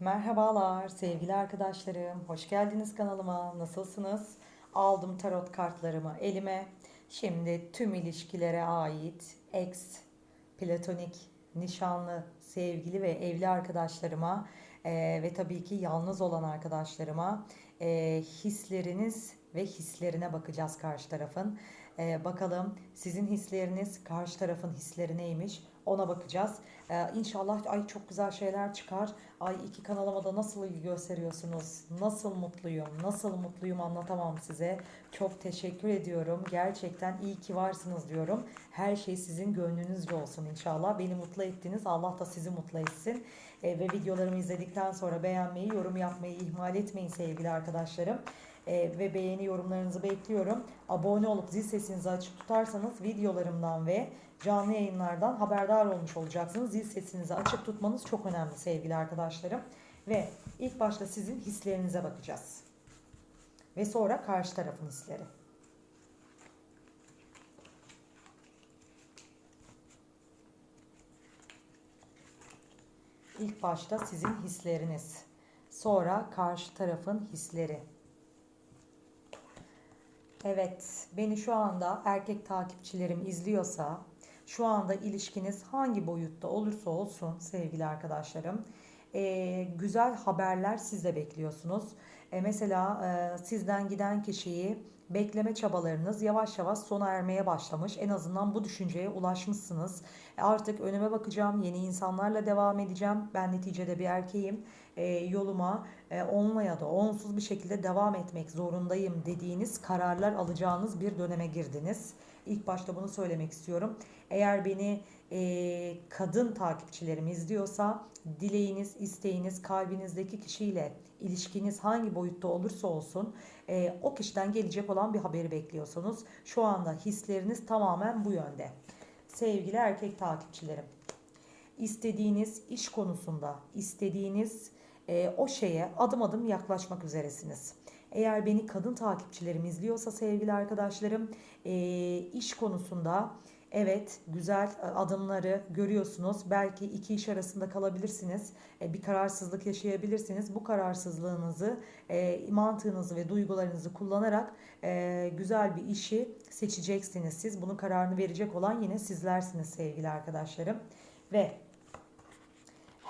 Merhabalar sevgili arkadaşlarım. Hoş geldiniz kanalıma. Nasılsınız? Aldım tarot kartlarımı elime. Şimdi tüm ilişkilere ait ex, platonik, nişanlı, sevgili ve evli arkadaşlarıma eee, ve tabii ki yalnız olan arkadaşlarıma eee, hisleriniz ve hislerine bakacağız karşı tarafın. Eee, bakalım sizin hisleriniz karşı tarafın hisleri neymiş ona bakacağız. Eee inşallah ay çok güzel şeyler çıkar. Ay iki kanalıma nasıl gösteriyorsunuz? Nasıl mutluyum? Nasıl mutluyum anlatamam size. Çok teşekkür ediyorum. Gerçekten iyi ki varsınız diyorum. Her şey sizin gönlünüzce olsun inşallah. Beni mutlu ettiniz. Allah da sizi mutlu etsin. E, ve videolarımı izledikten sonra beğenmeyi, yorum yapmayı ihmal etmeyin sevgili arkadaşlarım. E, ve beğeni yorumlarınızı bekliyorum. Abone olup zil sesinizi açık tutarsanız videolarımdan ve canlı yayınlardan haberdar olmuş olacaksınız. Zil sesinizi açık tutmanız çok önemli sevgili arkadaşlarım. Ve ilk başta sizin hislerinize bakacağız. Ve sonra karşı tarafın hisleri. İlk başta sizin hisleriniz. Sonra karşı tarafın hisleri. Evet, beni şu anda erkek takipçilerim izliyorsa, şu anda ilişkiniz hangi boyutta olursa olsun sevgili arkadaşlarım, e, güzel haberler siz de bekliyorsunuz. E, mesela e, sizden giden kişiyi bekleme çabalarınız yavaş yavaş sona ermeye başlamış. En azından bu düşünceye ulaşmışsınız. E, artık önüme bakacağım, yeni insanlarla devam edeceğim. Ben neticede bir erkeğim. E, yoluma e, onunla ya da onsuz bir şekilde devam etmek zorundayım dediğiniz kararlar alacağınız bir döneme girdiniz. İlk başta bunu söylemek istiyorum. Eğer beni e, kadın takipçilerim izliyorsa dileğiniz, isteğiniz, kalbinizdeki kişiyle ilişkiniz hangi boyutta olursa olsun e, o kişiden gelecek olan bir haberi bekliyorsunuz. Şu anda hisleriniz tamamen bu yönde. Sevgili erkek takipçilerim, istediğiniz iş konusunda, istediğiniz e, o şeye adım adım yaklaşmak üzeresiniz. Eğer beni kadın takipçilerim izliyorsa sevgili arkadaşlarım e, iş konusunda evet güzel adımları görüyorsunuz. Belki iki iş arasında kalabilirsiniz. E, bir kararsızlık yaşayabilirsiniz. Bu kararsızlığınızı, e, mantığınızı ve duygularınızı kullanarak e, güzel bir işi seçeceksiniz. Siz bunun kararını verecek olan yine sizlersiniz sevgili arkadaşlarım. Ve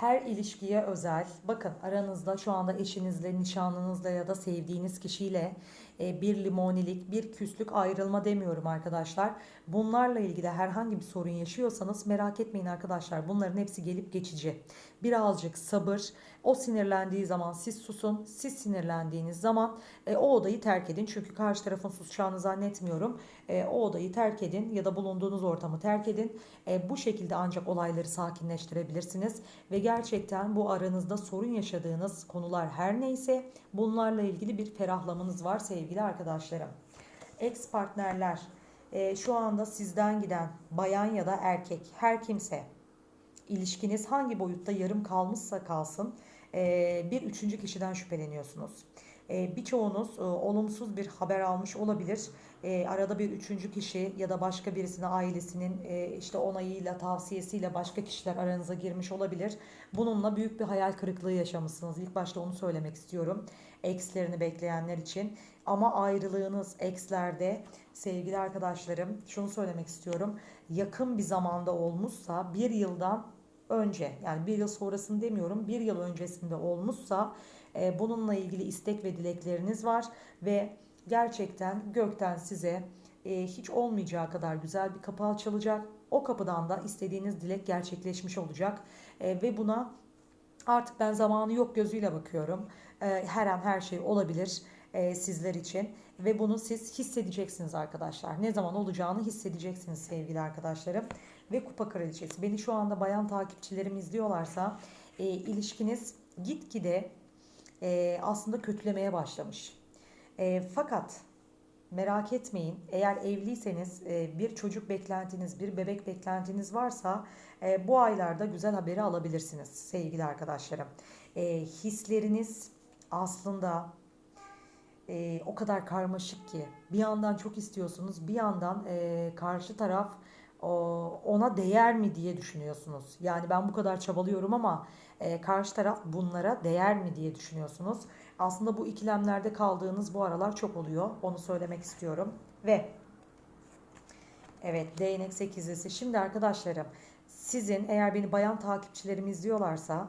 her ilişkiye özel. Bakın aranızda şu anda eşinizle, nişanlınızla ya da sevdiğiniz kişiyle e, bir limonilik, bir küslük ayrılma demiyorum arkadaşlar. Bunlarla ilgili herhangi bir sorun yaşıyorsanız merak etmeyin arkadaşlar. Bunların hepsi gelip geçici. Birazcık sabır. O sinirlendiği zaman siz susun. Siz sinirlendiğiniz zaman e, o odayı terk edin. Çünkü karşı tarafın susacağını zannetmiyorum. E, o odayı terk edin ya da bulunduğunuz ortamı terk edin. E, bu şekilde ancak olayları sakinleştirebilirsiniz. Ve gerçekten bu aranızda sorun yaşadığınız konular her neyse bunlarla ilgili bir ferahlamanız var sevgili arkadaşlarım. Ex partnerler e, şu anda sizden giden bayan ya da erkek her kimse ilişkiniz hangi boyutta yarım kalmışsa kalsın e, bir üçüncü kişiden şüpheleniyorsunuz. E, birçoğunuz e, olumsuz bir haber almış olabilir. Arada bir üçüncü kişi ya da başka birisinin ailesinin işte onayıyla, tavsiyesiyle başka kişiler aranıza girmiş olabilir. Bununla büyük bir hayal kırıklığı yaşamışsınız. İlk başta onu söylemek istiyorum. Ekslerini bekleyenler için. Ama ayrılığınız ekslerde sevgili arkadaşlarım şunu söylemek istiyorum. Yakın bir zamanda olmuşsa bir yıldan önce yani bir yıl sonrasını demiyorum bir yıl öncesinde olmuşsa e, bununla ilgili istek ve dilekleriniz var ve gerçekten gökten size e, hiç olmayacağı kadar güzel bir kapı açılacak. O kapıdan da istediğiniz dilek gerçekleşmiş olacak E, ve buna artık ben zamanı yok gözüyle bakıyorum. E, her an her şey olabilir e, sizler için ve bunu siz hissedeceksiniz arkadaşlar. Ne zaman olacağını hissedeceksiniz sevgili arkadaşlarım. Ve Kupa Kraliçesi beni şu anda bayan takipçilerim izliyorlarsa e, ilişkiniz gitgide e, aslında kötülemeye başlamış. E, fakat merak etmeyin eğer evliyseniz e, bir çocuk beklentiniz, bir bebek beklentiniz varsa e, bu aylarda güzel haberi alabilirsiniz sevgili arkadaşlarım. E, hisleriniz aslında e, o kadar karmaşık ki bir yandan çok istiyorsunuz bir yandan e, karşı taraf o- ona değer mi diye düşünüyorsunuz. Yani ben bu kadar çabalıyorum ama e, karşı taraf bunlara değer mi diye düşünüyorsunuz. Aslında bu ikilemlerde kaldığınız bu aralar çok oluyor. Onu söylemek istiyorum. Ve evet değnek sekizlisi. Şimdi arkadaşlarım sizin eğer beni bayan takipçilerim izliyorlarsa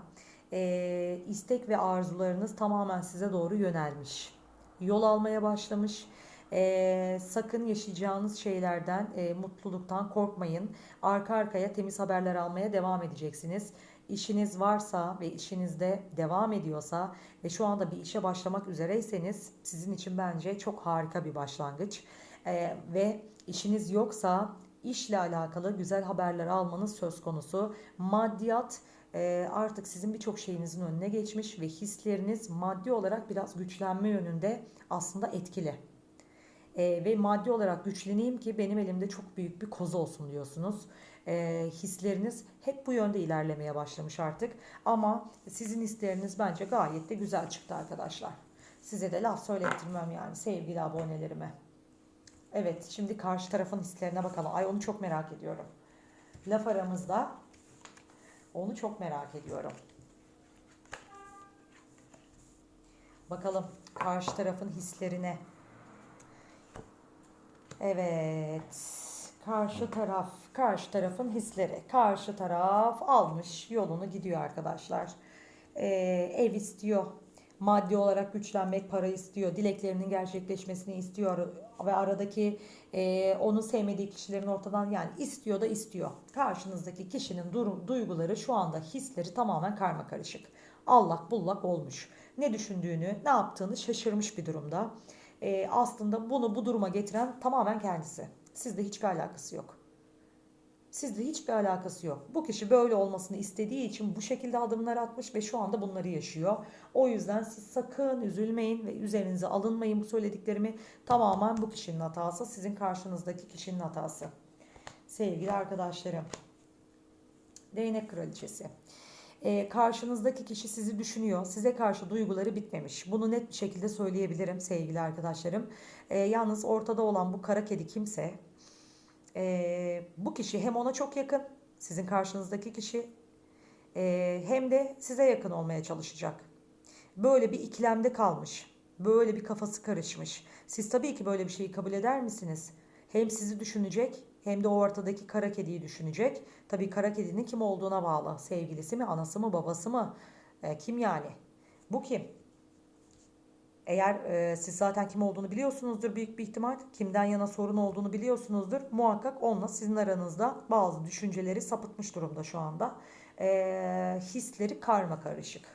e, istek ve arzularınız tamamen size doğru yönelmiş. Yol almaya başlamış. E, sakın yaşayacağınız şeylerden, e, mutluluktan korkmayın. Arka arkaya temiz haberler almaya devam edeceksiniz. İşiniz varsa ve işinizde devam ediyorsa ve şu anda bir işe başlamak üzereyseniz sizin için bence çok harika bir başlangıç. E, ve işiniz yoksa işle alakalı güzel haberler almanız söz konusu. Maddiyat e, artık sizin birçok şeyinizin önüne geçmiş ve hisleriniz maddi olarak biraz güçlenme yönünde aslında etkili. E, ve maddi olarak güçleneyim ki benim elimde çok büyük bir koz olsun diyorsunuz. E, hisleriniz hep bu yönde ilerlemeye başlamış artık. Ama sizin hisleriniz bence gayet de güzel çıktı arkadaşlar. Size de laf söylettirmem yani sevgili abonelerime. Evet şimdi karşı tarafın hislerine bakalım. Ay onu çok merak ediyorum. Laf aramızda onu çok merak ediyorum. Bakalım karşı tarafın hislerine. Evet. Karşı taraf, karşı tarafın hisleri. Karşı taraf almış yolunu gidiyor arkadaşlar. Ee, ev istiyor. Maddi olarak güçlenmek, para istiyor. Dileklerinin gerçekleşmesini istiyor. Ve aradaki e, onu sevmediği kişilerin ortadan yani istiyor da istiyor. Karşınızdaki kişinin durum, duyguları şu anda hisleri tamamen karma karışık. Allak bullak olmuş. Ne düşündüğünü, ne yaptığını şaşırmış bir durumda. Ee, aslında bunu bu duruma getiren tamamen kendisi. Sizde hiçbir alakası yok. Sizde hiçbir alakası yok. Bu kişi böyle olmasını istediği için bu şekilde adımlar atmış ve şu anda bunları yaşıyor. O yüzden siz sakın üzülmeyin ve üzerinize alınmayın bu söylediklerimi. Tamamen bu kişinin hatası, sizin karşınızdaki kişinin hatası. Sevgili arkadaşlarım. Değnek kraliçesi. Ee, karşınızdaki kişi sizi düşünüyor. Size karşı duyguları bitmemiş. Bunu net bir şekilde söyleyebilirim sevgili arkadaşlarım. Ee, yalnız ortada olan bu kara kedi kimse e, bu kişi hem ona çok yakın, sizin karşınızdaki kişi e, hem de size yakın olmaya çalışacak. Böyle bir ikilemde kalmış. Böyle bir kafası karışmış. Siz tabii ki böyle bir şeyi kabul eder misiniz? Hem sizi düşünecek hem de o ortadaki kara kediyi düşünecek. Tabii kara kedinin kim olduğuna bağlı. Sevgilisi mi, anası mı, babası mı? E, kim yani? Bu kim? Eğer e, siz zaten kim olduğunu biliyorsunuzdur büyük bir ihtimal. Kimden yana sorun olduğunu biliyorsunuzdur. Muhakkak onunla sizin aranızda bazı düşünceleri sapıtmış durumda şu anda. E, hisleri karma karışık.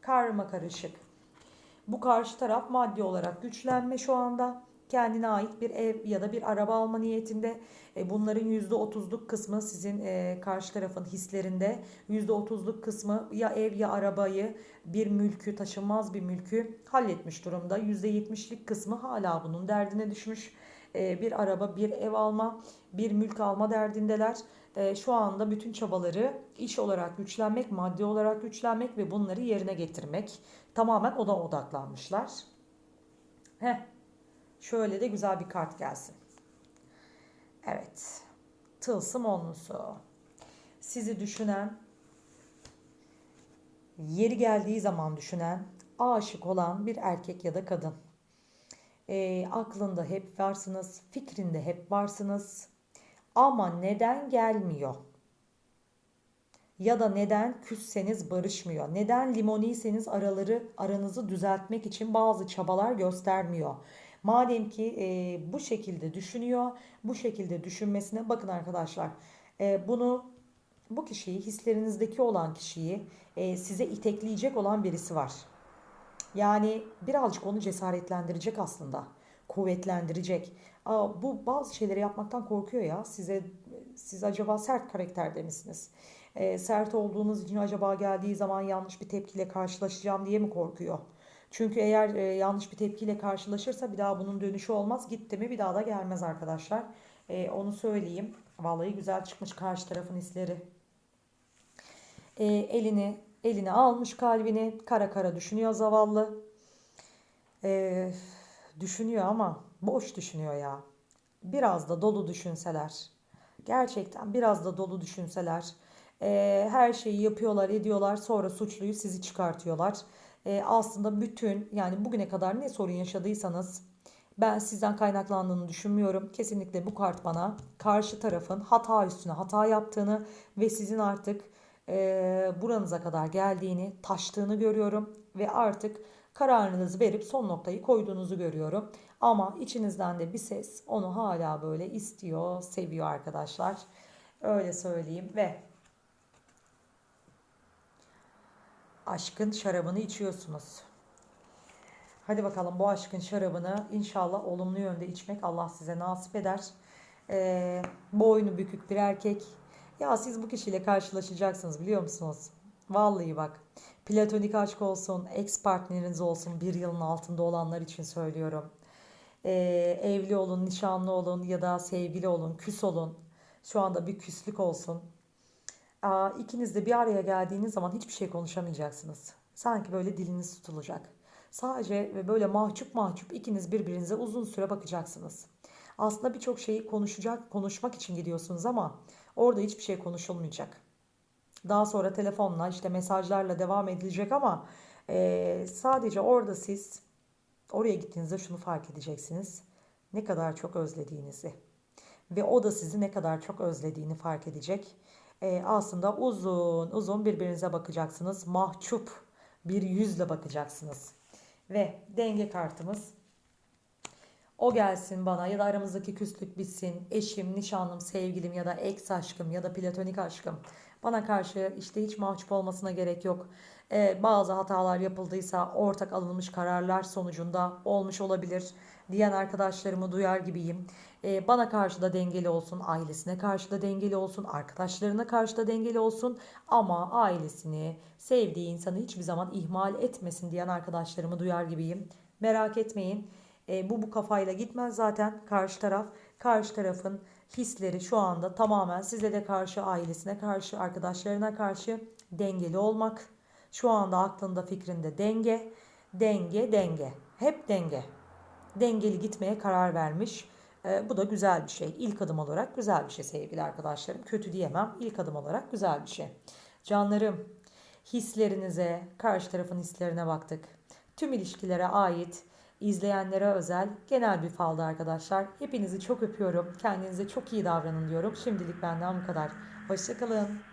Karma karışık. Bu karşı taraf maddi olarak güçlenme şu anda. Kendine ait bir ev ya da bir araba alma niyetinde. E, bunların %30'luk kısmı sizin e, karşı tarafın hislerinde. %30'luk kısmı ya ev ya arabayı bir mülkü taşınmaz bir mülkü halletmiş durumda. %70'lik kısmı hala bunun derdine düşmüş. E, bir araba bir ev alma bir mülk alma derdindeler. Şu anda bütün çabaları iş olarak güçlenmek, maddi olarak güçlenmek ve bunları yerine getirmek. Tamamen ona odaklanmışlar. Heh. Şöyle de güzel bir kart gelsin. Evet. Tılsım onlusu. Sizi düşünen, yeri geldiği zaman düşünen, aşık olan bir erkek ya da kadın. E, aklında hep varsınız, fikrinde hep varsınız. Ama neden gelmiyor? Ya da neden küsseniz barışmıyor? Neden limoniyseniz araları aranızı düzeltmek için bazı çabalar göstermiyor? Madem ki e, bu şekilde düşünüyor, bu şekilde düşünmesine bakın arkadaşlar. E, bunu bu kişiyi, hislerinizdeki olan kişiyi e, size itekleyecek olan birisi var. Yani birazcık onu cesaretlendirecek aslında. Kuvvetlendirecek. Aa, bu bazı şeyleri yapmaktan korkuyor ya. Size siz acaba sert karakterde misiniz? E, sert olduğunuz için acaba geldiği zaman yanlış bir tepkiyle karşılaşacağım diye mi korkuyor? Çünkü eğer e, yanlış bir tepkiyle karşılaşırsa bir daha bunun dönüşü olmaz. Gitti mi bir daha da gelmez arkadaşlar. E, onu söyleyeyim. Vallahi güzel çıkmış karşı tarafın hisleri. E, elini elini almış kalbini kara kara düşünüyor zavallı. E, düşünüyor ama boş düşünüyor ya. Biraz da dolu düşünseler. Gerçekten biraz da dolu düşünseler. Ee, her şeyi yapıyorlar, ediyorlar. Sonra suçluyu sizi çıkartıyorlar. Ee, aslında bütün yani bugüne kadar ne sorun yaşadıysanız ben sizden kaynaklandığını düşünmüyorum. Kesinlikle bu kart bana karşı tarafın hata üstüne hata yaptığını ve sizin artık e, buranıza kadar geldiğini, taştığını görüyorum ve artık kararınızı verip son noktayı koyduğunuzu görüyorum. Ama içinizden de bir ses onu hala böyle istiyor, seviyor arkadaşlar. Öyle söyleyeyim ve aşkın şarabını içiyorsunuz. Hadi bakalım bu aşkın şarabını inşallah olumlu yönde içmek Allah size nasip eder. Ee, boynu bükük bir erkek. Ya siz bu kişiyle karşılaşacaksınız biliyor musunuz? Vallahi bak. Platonik aşk olsun, ex partneriniz olsun bir yılın altında olanlar için söylüyorum. Ee, evli olun, nişanlı olun ya da sevgili olun, küs olun. Şu anda bir küslük olsun. İkiniz de bir araya geldiğiniz zaman hiçbir şey konuşamayacaksınız. Sanki böyle diliniz tutulacak. Sadece böyle mahcup mahcup ikiniz birbirinize uzun süre bakacaksınız. Aslında birçok şeyi konuşacak, konuşmak için gidiyorsunuz ama orada hiçbir şey konuşulmayacak. Daha sonra telefonla işte mesajlarla devam edilecek ama e, sadece orada siz oraya gittiğinizde şunu fark edeceksiniz. Ne kadar çok özlediğinizi ve o da sizi ne kadar çok özlediğini fark edecek. E, aslında uzun uzun birbirinize bakacaksınız. Mahcup bir yüzle bakacaksınız. Ve denge kartımız o gelsin bana ya da aramızdaki küslük bitsin. Eşim, nişanlım, sevgilim ya da ex aşkım ya da platonik aşkım. Bana karşı işte hiç mahcup olmasına gerek yok. Ee, bazı hatalar yapıldıysa ortak alınmış kararlar sonucunda olmuş olabilir diyen arkadaşlarımı duyar gibiyim. Ee, bana karşı da dengeli olsun, ailesine karşı da dengeli olsun, arkadaşlarına karşı da dengeli olsun ama ailesini, sevdiği insanı hiçbir zaman ihmal etmesin diyen arkadaşlarımı duyar gibiyim. Merak etmeyin. E, bu bu kafayla gitmez zaten karşı taraf. Karşı tarafın hisleri şu anda tamamen size de karşı, ailesine karşı, arkadaşlarına karşı dengeli olmak. Şu anda aklında fikrinde denge, denge, denge. Hep denge. Dengeli gitmeye karar vermiş. E, bu da güzel bir şey. İlk adım olarak güzel bir şey sevgili arkadaşlarım. Kötü diyemem. İlk adım olarak güzel bir şey. Canlarım, hislerinize, karşı tarafın hislerine baktık. Tüm ilişkilere ait izleyenlere özel genel bir faldı arkadaşlar. Hepinizi çok öpüyorum. Kendinize çok iyi davranın diyorum. Şimdilik benden bu kadar. Hoşçakalın.